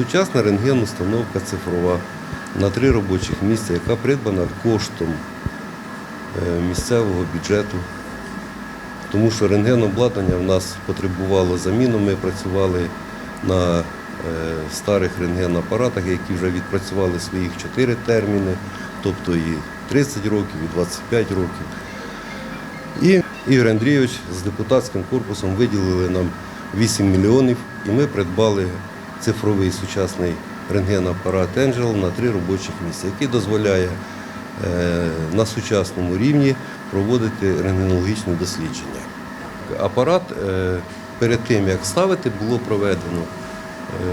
Сучасна рентген-установка цифрова на три робочих місця, яка придбана коштом е, місцевого бюджету. Тому що рентгенобладнання в нас потребувало заміну. Ми працювали на е, старих рентгенапаратах, які вже відпрацювали своїх 4 терміни, тобто і 30 років, і 25 років. І Ігор Андрійович з депутатським корпусом виділили нам 8 мільйонів, і ми придбали цифровий сучасний рентгенапарат Angel на три робочих місця, який дозволяє е, на сучасному рівні проводити рентгенологічні дослідження. Апарат е, перед тим, як ставити, було проведено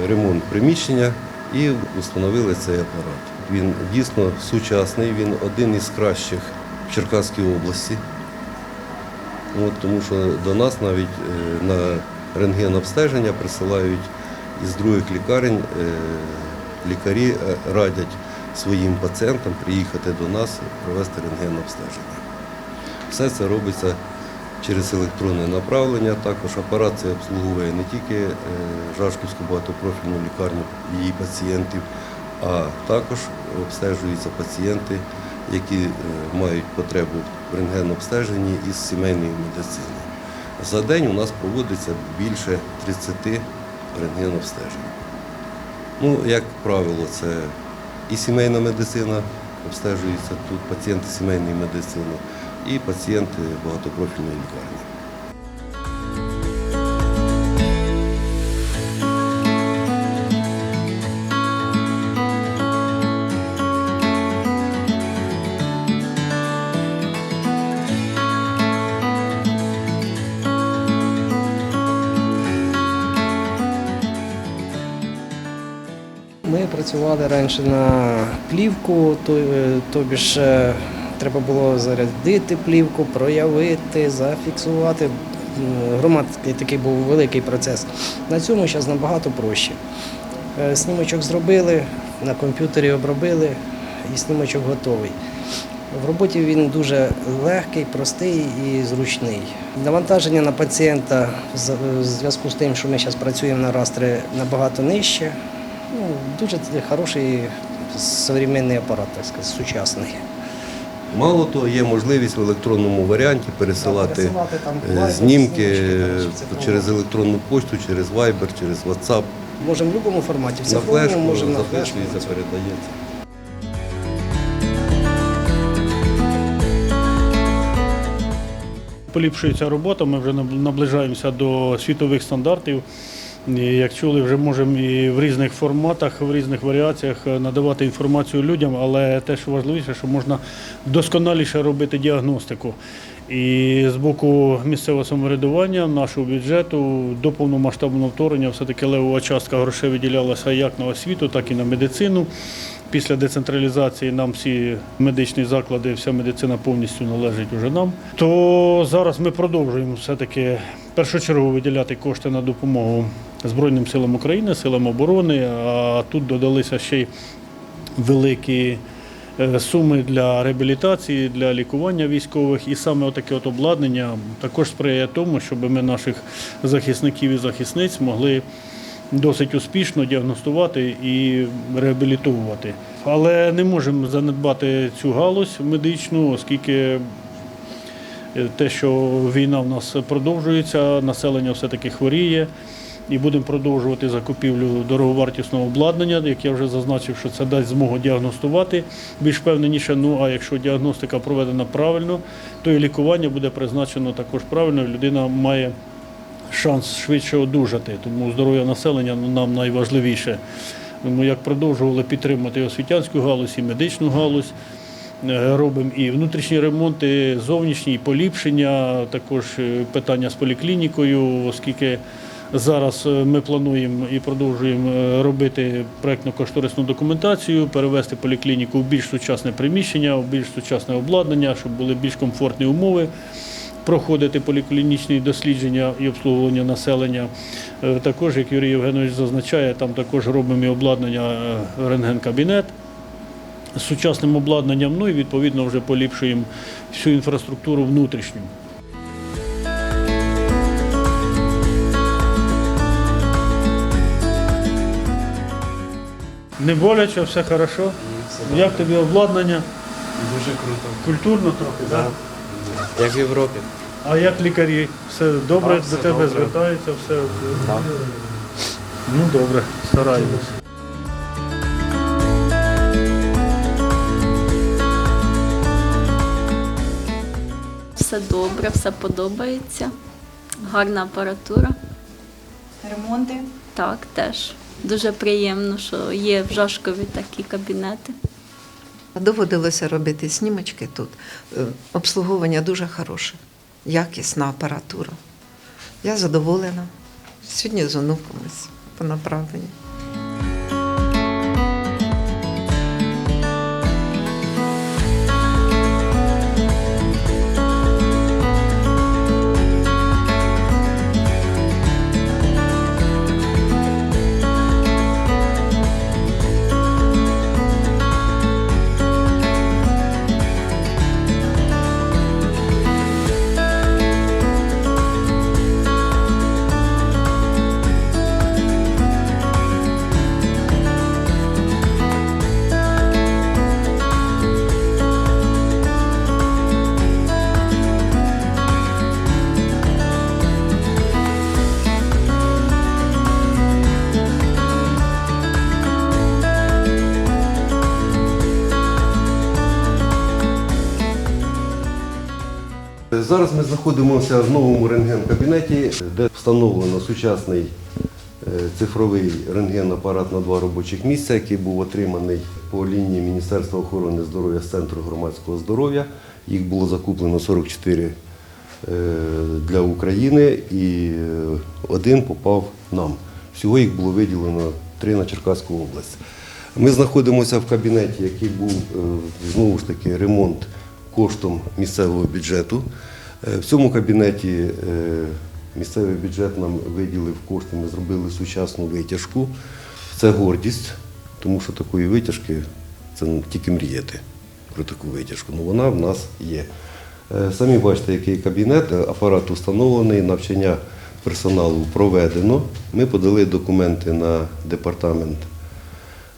е, ремонт приміщення і встановили цей апарат. Він дійсно сучасний, він один із кращих в Черкаській області. От, тому що до нас навіть на рентген-обстеження присилають із других лікарень. е, Лікарі е, радять своїм пацієнтам приїхати до нас провести рентген-обстеження. Все це робиться через електронне направлення. Також апарат це обслуговує не тільки е, Жашківську багатопрофільну лікарню її пацієнтів, а також обстежуються пацієнти, які мають потребу в рентген-обстеженні із сімейної медицини. За день у нас проводиться більше 30 рентген-обстежень. Ну, як правило, це і сімейна медицина обстежується тут, пацієнти сімейної медицини, і пацієнти багатопрофільної лікарні. Працювали раніше на плівку, е, тобі ж е, треба було зарядити плівку, проявити, зафіксувати. Громадський такий був великий процес. На цьому зараз набагато проще. Е, Снімочок зробили, на комп'ютері обробили і снімочок готовий. В роботі він дуже легкий, простий і зручний. Навантаження на пацієнта в зв'язку з тим, що ми зараз працюємо на растри набагато нижче. Ну, дуже хороший современний апарат, так сказати, сучасний. Мало того, є можливість в електронному варіанті пересилати пересилати там е, знімки там, через електронну пошту, через Viber, через WhatsApp. Можемо в будь-якому форматі. В На флешку можемо на флешку. записується, передається. Поліпшується робота, ми вже наближаємося до світових стандартів. Як чули, вже можемо і в різних форматах, в різних варіаціях е, надавати інформацію людям, але те, що важливіше, що можна досконаліше робити діагностику. І з боку місцевого самоврядування, нашого бюджету до повномасштабного вторгнення все-таки левова частка грошей виділялася як на освіту, так і на медицину. Після децентралізації нам всі медичні заклади, вся медицина повністю належить уже нам. То зараз ми продовжуємо все-таки першочергово виділяти кошти на допомогу Збройним силам України, силам оборони. А тут додалися ще й великі е, суми для реабілітації, для лікування військових. І саме отаке от обладнання також сприяє тому, щоб ми наших захисників і захисниць могли досить успішно діагностувати і реабілітовувати. Але не можемо занедбати цю галузь медичну, оскільки е, те, що війна в нас продовжується, населення все-таки хворіє. І будемо продовжувати закупівлю дороговартісного обладнання, як я вже зазначив, що це дасть змогу діагностувати більш впевненіше. Ну а якщо діагностика проведена правильно, то і лікування буде призначено також правильно. Людина має шанс швидше одужати. Тому здоров'я населення нам найважливіше. Тому як продовжували підтримати освітянську галузь, і медичну галузь. Е, Робимо і внутрішні ремонти, зовнішні, і поліпшення, також е, питання з поліклінікою, оскільки зараз е, ми плануємо і продовжуємо робити проєктно-кошторисну документацію, перевести поліклініку в більш сучасне приміщення, в більш сучасне обладнання, щоб були більш комфортні умови проходити поліклінічні дослідження і обслуговування населення. Е, Також, як Юрій Євгенович зазначає, там також робимо і обладнання е, рентген-кабінет з сучасним обладнанням, ну і відповідно вже поліпшуємо всю інфраструктуру внутрішню. Не боляче, все хорошо. Як тобі обладнання? Дуже круто. Культурно трохи, так? Як в Європі. А як лікарі? Все добре Так, все до тебе добре. звертаються, все. Так. Ну добре, стараємось. Все добре, все подобається. Гарна апаратура. Ремонти. Так, теж. Дуже приємно, що є в Жашкові такі кабінети. Доводилося робити снімочки тут. Е, Обслуговування дуже хороше, якісна апаратура. Я задоволена. Сьогодні з онуком по направленню. Зараз ми знаходимося в новому рентген-кабінеті, де встановлено сучасний е, цифровий рентген-апарат на два робочих місця, який був отриманий по лінії Міністерства охорони здоров'я з Центру громадського здоров'я. Їх було закуплено 44 е, для України і е, один попав нам. Всього їх було виділено три на Черкаську область. Ми знаходимося в кабінеті, який був знову ж таки ремонт коштом місцевого бюджету. Е, В цьому кабінеті е, місцевий бюджет нам виділив кошти, ми зробили сучасну витяжку. Це гордість, тому що такої витяжки це ну, тільки мріяти про таку витяжку. Ну вона в нас є. Е, Самі бачите, який кабінет, апарат установлений, навчання персоналу проведено. Ми подали документи на департамент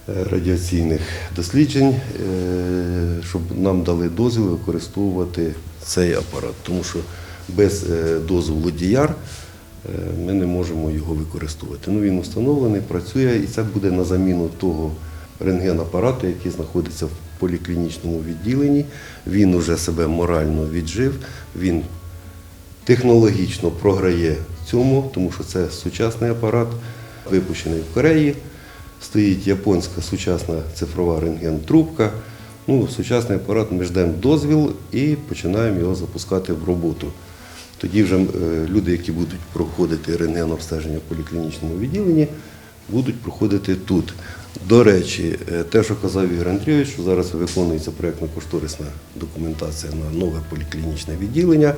радіаційних досліджень, е, щоб нам дали дозвіл використовувати цей апарат, тому що без е, дозволу діяр е, ми не можемо його використовувати. Ну, він установлений, працює, і це буде на заміну того рентген-апарату, який знаходиться в поліклінічному відділенні. Він уже себе морально віджив, він технологічно програє цьому, тому що це сучасний апарат, випущений в Кореї. Стоїть японська сучасна цифрова рентген-трубка. Ну, сучасний апарат ми ждемо дозвіл і починаємо його запускати в роботу. Тоді вже е, люди, які будуть проходити рентген-обстеження в поліклінічному відділенні, будуть проходити тут. До речі, е, те, що казав Ігор Андрійович, що зараз виконується проєктно-кошторисна документація на нове поліклінічне відділення.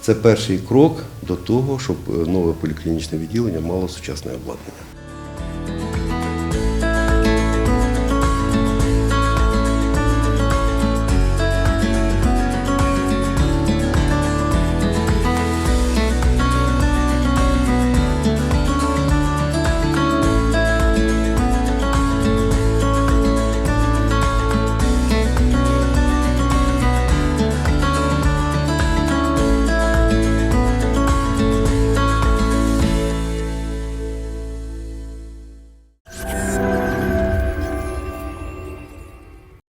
Це перший крок до того, щоб е, нове поліклінічне відділення мало сучасне обладнання.